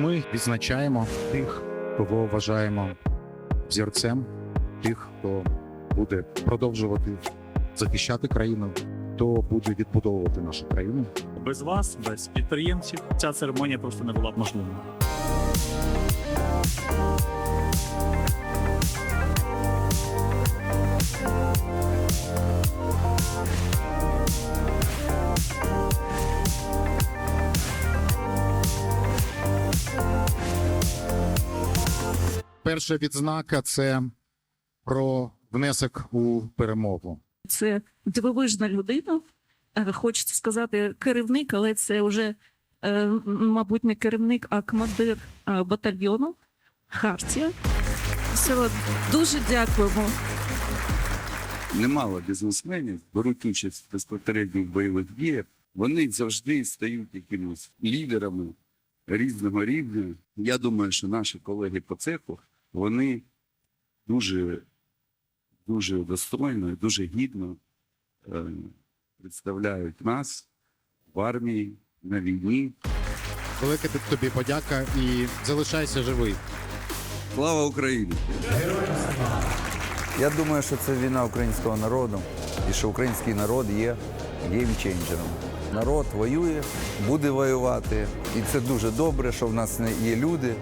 Ми відзначаємо тих, кого вважаємо взірцем, тих, хто буде продовжувати захищати країну, хто буде відбудовувати нашу країну. Без вас, без підприємців, ця церемонія просто не була б можливою. Перша відзнака це про внесок у перемогу. Це дивовижна людина. Е, Хочеться сказати керівник, але це вже, е, мабуть, не керівник, а командир е, батальйону Хартія. Все, дуже дякуємо. Немало бізнесменів беруть участь безпосередньо в бойових діях. Вони завжди стають якимись лідерами різного рівня. Я думаю, що наші колеги по цеху вони дуже, дуже достойно, і дуже гідно е, представляють нас в армії на війні. Велика тобі подяка і залишайся живий. Слава Україні! Я думаю, що це війна українського народу, і що український народ є геймченджером. Народ воює, буде воювати, і це дуже добре, що в нас не- є люди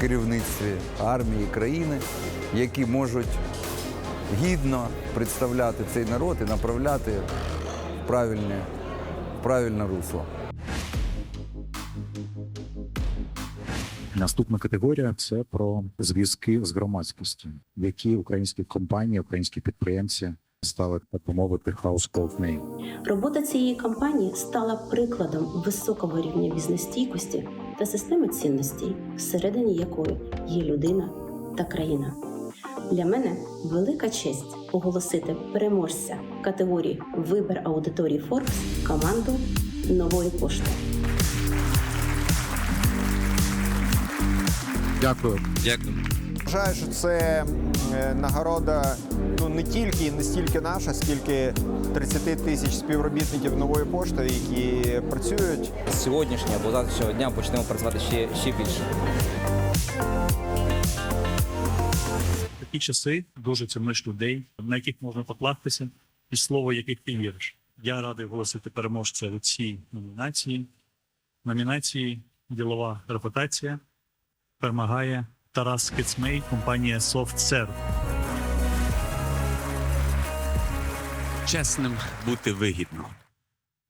керівництві армії країни, які можуть гідно представляти цей народ і направляти в правильне, в правильне русло. Наступна категорія це про зв'язки з громадськістю, які українські компанії, українські підприємці стали так би мовити household. Робота цієї кампанії стала прикладом високого рівня бізнес-стійкості та системи цінностей, всередині якої є людина та країна. Для мене велика честь оголосити переможця категорії Вибір аудиторії Forbes команду нової пошти. Дякую. Вважаю, що це е, нагорода ну не тільки і не стільки наша, скільки 30 тисяч співробітників нової пошти, які працюють з сьогоднішнього або завтрашнього дня почнемо працювати ще, ще більше. Такі часи дуже цінуєш людей, на яких можна покластися, і слово яких ти віриш. Я радий оголосити переможця у цій номінації. Номінації Ділова репутація перемагає Тарас Кицмей, компанія SoftServe. Чесним бути вигідно.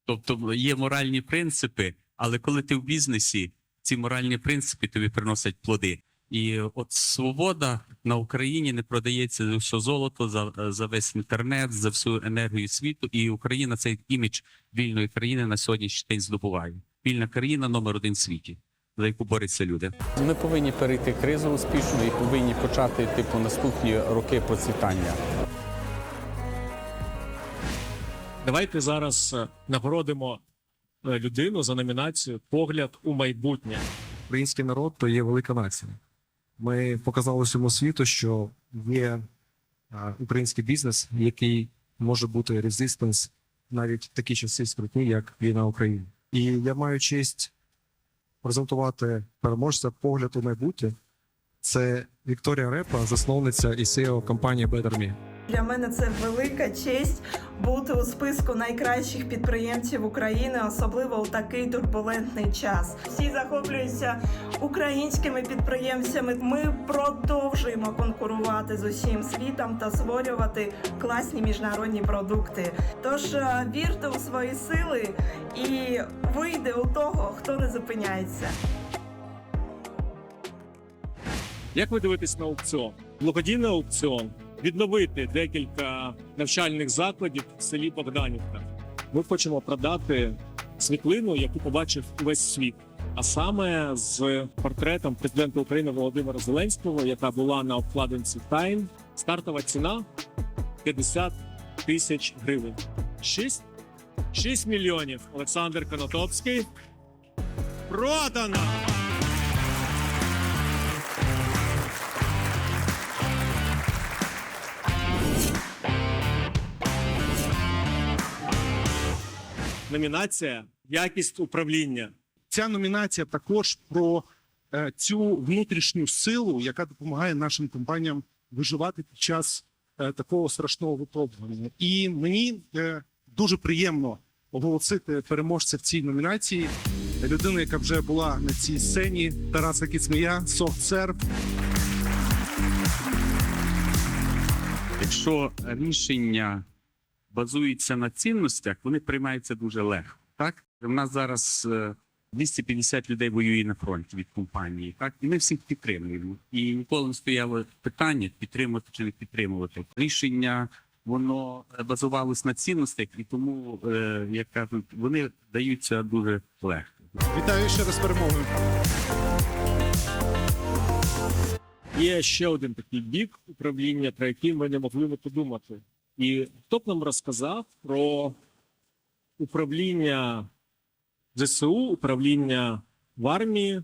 Тобто є моральні принципи, але коли ти в бізнесі, ці моральні принципи тобі приносять плоди. І от свобода на Україні не продається за все золото, за, за весь інтернет, за всю енергію світу. І Україна цей імідж вільної країни на сьогоднішній день здобуває. Вільна країна номер один в світі, за яку борються люди. Ми повинні перейти кризу успішно і повинні почати типу наступні роки процвітання. Давайте зараз е, нагородимо е, людину за номінацію Погляд у майбутнє. український народ то є велика нація. Ми показали всьому світу, що є український бізнес, який може бути резистенс навіть в такі часи скрутні, як війна в Україні. І я маю честь презентувати переможця погляд у майбутнє. Це Вікторія Репа, засновниця і CEO компанії Better Me. Для мене це велика честь бути у списку найкращих підприємців України, особливо у такий турбулентний час. Всі захоплюються українськими підприємцями. Ми продовжуємо конкурувати з усім світом та створювати класні міжнародні продукти. Тож е, вірте у свої сили і вийде у того, хто не зупиняється. Як ви дивитесь на аукціон? Благодійний аукціон відновити декілька навчальних закладів в селі Богданівка. Ми хочемо продати світлину, яку побачив увесь світ. А саме з портретом президента України Володимира Зеленського, яка була на обкладинці Time. Стартова ціна 50 тисяч гривень. 6, 6 мільйонів. Олександр Конотопський. Продано! Номінація Якість управління. Ця номінація також про е, цю внутрішню силу, яка допомагає нашим компаніям виживати під час е, такого страшного випробування. І мені е, дуже приємно оголосити переможця в цій номінації. Людина, яка вже була на цій сцені, Тараса Кіцмія, софтсерв. Якщо рішення базуються на цінностях, вони приймаються дуже легко. Так у нас зараз е, 250 людей воює на фронті від компанії, так і ми всіх підтримуємо. І ніколи не стояло питання підтримувати чи не підтримувати. Рішення воно е, базувалось на цінностях, і тому, е, як кажуть, вони даються дуже легко. Вітаю ще раз перемогою. Є ще один такий бік управління, про який ми не могли не подумати. І хто б нам розказав про управління ЗСУ, управління в армії,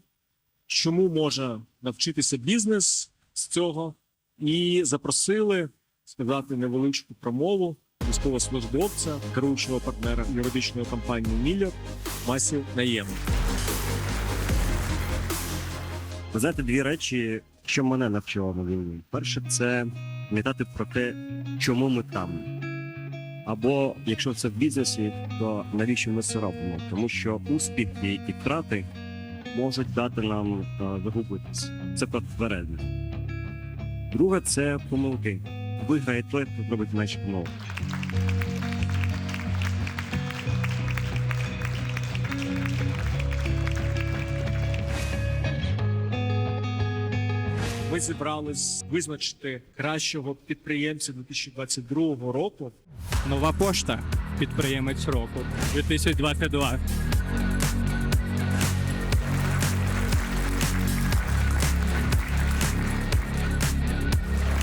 чому може навчитися бізнес з цього, і запросили сказати невеличку промову військовослужбовця, керуючого партнера юридичної компанії Міллер Масів Наєм. Ви знаєте, дві речі, що мене навчило на війні. Перше, це пам'ятати про те, чому ми там. Або якщо це в бізнесі, то навіщо ми це робимо? Тому що успіхи і втрати можуть дати нам е, загубитись. Це попередньо. Друге, це помилки. Виграє той, хто зробить менше помилок. Ми зібрались визначити кращого підприємця 2022 року. Нова пошта. Підприємець року 2022.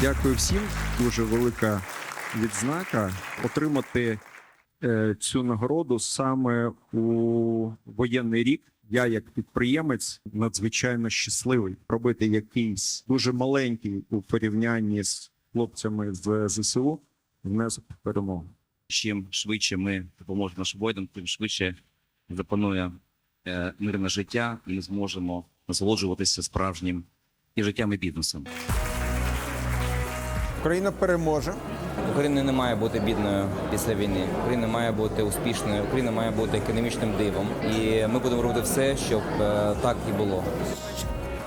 Дякую всім. Дуже велика відзнака отримати е, цю нагороду саме у воєнний рік. Я, як підприємець, надзвичайно щасливий робити якийсь дуже маленький у порівнянні з хлопцями з ЗСУ внесок в перемогу. Чим швидше ми допоможемо нашим воїнам, тим швидше запанує е, мирне життя, і ми зможемо насолоджуватися справжнім і життям, і бізнесом. Україна переможе. Україна не має бути бідною після війни. Україна має бути успішною. Україна має бути економічним дивом. І ми будемо робити все, щоб е, так і було.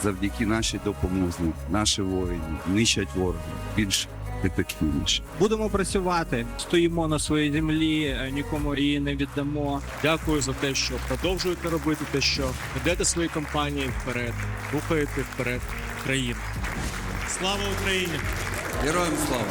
Завдяки нашій допомозі, наші воїни нищать ворога більш ефективніше. Будемо працювати, стоїмо на своїй землі, е, нікому її не віддамо. Дякую за те, що продовжуєте робити те, що ведете свої компанії вперед, рухаєте вперед країну. Слава Україні! Героям слава!